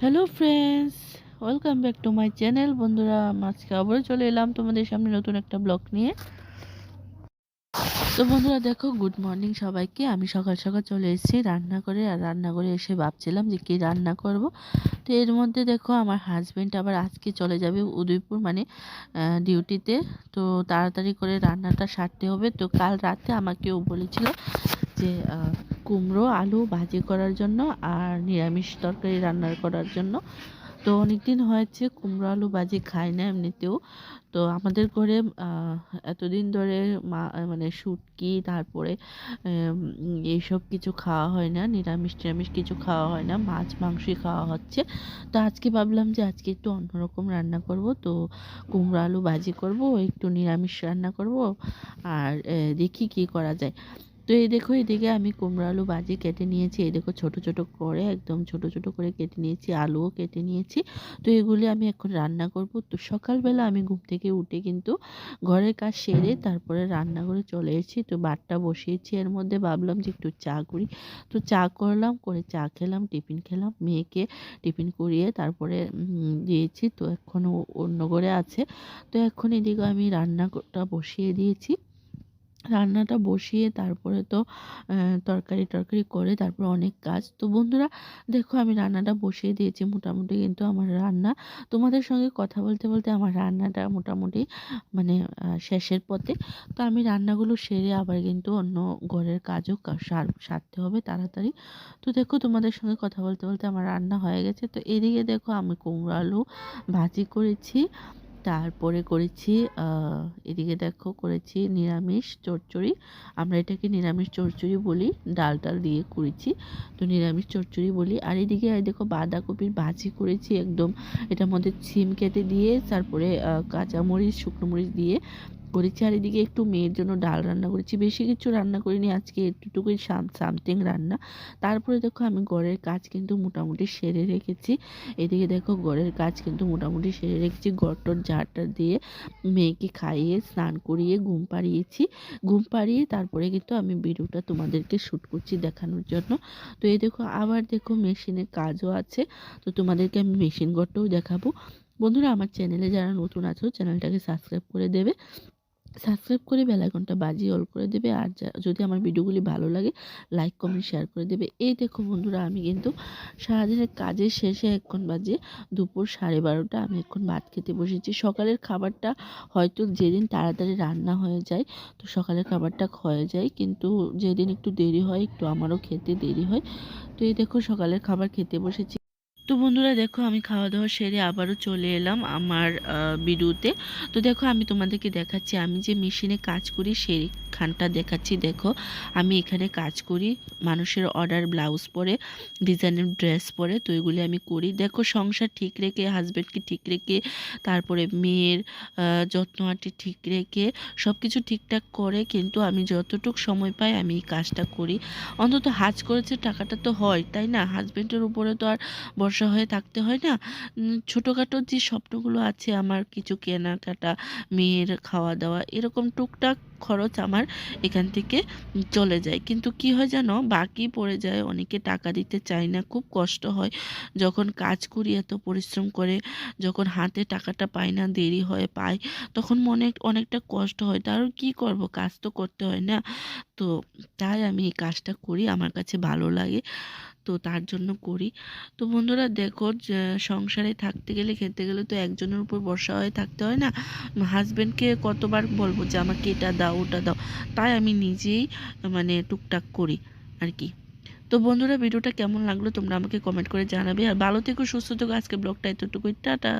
Hello friends welcome back to my channel বন্ধুরা আজকে আবারও চলে এলাম তোমাদের সামনে নতুন একটা ব্লগ নিয়ে। তো বন্ধুরা, দেখো গুড মর্নিং সবাইকে। আমি সকাল সকাল চলে এসেছি রান্না করে আর রান্না করে এসে ভাবছিলাম যে কী রান্না করব। তো এর মধ্যে দেখো, আমার হাজব্যান্ড আবার আজকে চলে যাবে উদয়পুর মানে ডিউটিতে তো তাড়াতাড়ি করে রান্নাটা সারতে হবে। তো কাল রাতে আমাকেও বলেছিল যে কুমড়ো, আলু ভাজি করার জন্য আর নিরামিষ তরকারি রান্না করার জন্য। তো অনেক দিন হয়েছে কুমড়ো, আলু ভাজি খাই না এমনিতেও। তো আমাদের ঘরে এতদিন ধরে মা মানে শুটকি, তারপরে এইসব কিছু খাওয়া হয় না, নিরামিষ টিরামিষ কিছু খাওয়া হয় না, মাছ, মাংসই খাওয়া হচ্ছে। তো আজকে ভাবলাম যে আজকে একটু অন্যরকম রান্না করব। তো কুমড়ো, আলু ভাজি করব, একটু নিরামিষ রান্না করব। আর দেখি কি করা যায়। তো এই দেখো, এদিকে আমি কুমড়ো আলু ভাজি কেটে নিয়েছি। এই দেখো, ছোট ছোট করে, একদম ছোট ছোট করে কেটে নিয়েছি, আলুও কেটে নিয়েছি। তো এগুলি আমি এখন রান্না করব। তো সকালবেলা আমি ঘুম থেকে উঠে কিন্তু ঘরের কাজ সেরে তারপরে রান্না করে চলে এসেছি। তো ভাতটা বসিয়েছি এর মধ্যে। ভাবলাম যে একটু চা করি। তো চা করলাম, করে চা খেলাম, টিফিন খেলাম। মেয়েকে টিফিন করিয়ে তারপরে দিয়েছি। তো এখন অন্য ঘরে আছে। তো এখন এদিকে আমি রান্নাটা বসিয়ে দিয়েছি। রান্নাটা বসিয়ে তারপরে তো তরকারি টরকারি করে তারপর অনেক কাজ। তো বন্ধুরা, দেখো আমি রান্নাটা বসিয়ে দিয়েছি মোটামুটি কিন্তু আমার রান্না। তোমাদের সঙ্গে কথা বলতে বলতে আমার রান্নাটা মোটামুটি মানে শেষের পথে। তো আমি রান্নাগুলো সেরে আবার কিন্তু অন্য ঘরের কাজও সারতে হবে তাড়াতাড়ি। তো দেখো তোমাদের সঙ্গে কথা বলতে বলতে আমার রান্না হয়ে গেছে। তো এদিকে দেখো আমি কুমড়ো আলু ভাজি করেছি। তারপরে করেছি এদিকে দেখো করেছি নিরামিষ চচ্চড়ি। আমরা এটাকে নিরামিষ চচ্চড়ি বলি, ডাল টাল দিয়ে করেছি। তো নিরামিষ চচ্চড়ি বলি। আর এদিকে দেখো বাঁধাকপির ভাজি করেছি একদম। এটার মধ্যে ছিম কেটে দিয়ে, তারপরে কাঁচামরিচ, শুকনো মরিচ দিয়ে করেছি আর এদিকে একটু মেয়ের জন্য ডাল রান্না করেছি। বেশি কিছু রান্না করিনি, আজকে একটুটুকুই সামথিং রান্না। তারপরে দেখো আমি গড়ের কাজ কিন্তু মোটামুটি সেরে রেখেছি। এদিকে দেখো গড়ের কাজ কিন্তু মোটামুটি সেরে রেখেছি। গড়টর ঝাড়টা দিয়ে মেয়েকে খাইয়ে, স্নান করিয়ে, ঘুম পাড়িয়েছি। ঘুম পাড়িয়ে তারপরে কিন্তু আমি ভিডিওটা তোমাদেরকে শ্যুট করছি দেখানোর জন্য। তো এই দেখো আবার দেখো মেশিনের কাজও আছে। তো তোমাদেরকে আমি মেশিন গড়টাও দেখাবো। বন্ধুরা, আমার চ্যানেলে যারা নতুন আছো, চ্যানেলটাকে সাবস্ক্রাইব করে দেবে। সাবস্ক্রাইব করে বেলাইকনটা বাজিয়ে অল করে দেবে। আর যদি আমার ভিডিওগুলি ভালো লাগে লাইক কমেন্ট শেয়ার করে দেবে। এই দেখো বন্ধুরা, আমি কিন্তু সারাদিনের কাজের শেষে এখন বাজে দুপুর সাড়ে বারোটা। আমি এখন ভাত খেতে বসেছি। সকালের খাবারটা হয়তো যেদিন তাড়াতাড়ি রান্না হয়ে যায়, তো সকালের খাবারটা হয়ে যায়। কিন্তু যেদিন একটু দেরি হয়, একটু আমারও খেতে দেরি হয়। তো এই দেখো সকালের খাবার খেতে বসেছি। তো বন্ধুরা দেখো, আমি খাওয়া দাওয়া সেরে আবারও চলে এলাম আমার বিডুতে তো দেখো, আমি তোমাদেরকে দেখাচ্ছি, আমি যে মেশিনে কাজ করি সেই খানটা দেখাচ্ছি। দেখো, আমি এখানে কাজ করি, মানুষের অর্ডার ব্লাউজ পরে, ডিজাইনের ড্রেস পরে, তো এগুলি আমি করি। দেখো, সংসার ঠিক রেখে হাজব্যান্ডকে ঠিক রেখে, তারপরে মেয়ের যত্ন আটি ঠিক রেখে সব কিছু ঠিকঠাক করে, কিন্তু আমি যতটুক সময় পাই আমি এই কাজটা করি। অন্তত হাজ করেছে টাকাটা তো হয়, তাই না? হাজব্যান্ডের উপরে তো আর ভরসা হয়ে থাকতে হয় না? ছোটোখাটো যে স্বপ্নগুলো আছে, আমার কিছু কেনাকাটা, মেয়ের খাওয়া দাওয়া, এরকম টুকটাক খরচ আমার এখান থেকে চলে যায়। কিন্তু কি হয় জানো? বাকি পড়ে যায়, অনেকে টাকা দিতে চায় না, খুব কষ্ট হয়। যখন কাজ করি, এত পরিশ্রম করে, যখন হাতে টাকাটা পাই না, দেরি হয়, পাই, তখন মনে অনেকটা কষ্ট হয়। তার কি করব? কাজ তো করতে হয় না। তো তাই আমি এই কাজটা করি, আমার কাছে ভালো লাগে। তো তার জন্য করি। তো বন্ধুরা, দেখো সংসারে থাকতে গেলে, খেতে গেলে তো একজনের উপর বর্ষা হয়ে থাকতে হয় না? হাজব্যান্ডকে কতবার বলব যে, আমাকে এটা দাও, ওটা দাও। তাই আমি নিজেই মানে টুকটাক করি আর কি। তো বন্ধুরা, ভিডিওটা কেমন লাগল তোমরা আমাকে কমেন্ট করে জানাবে। আর ভালো থেকো, সুস্থ থেকো। আজকে ব্লগটা এতটুকুই। টাটা।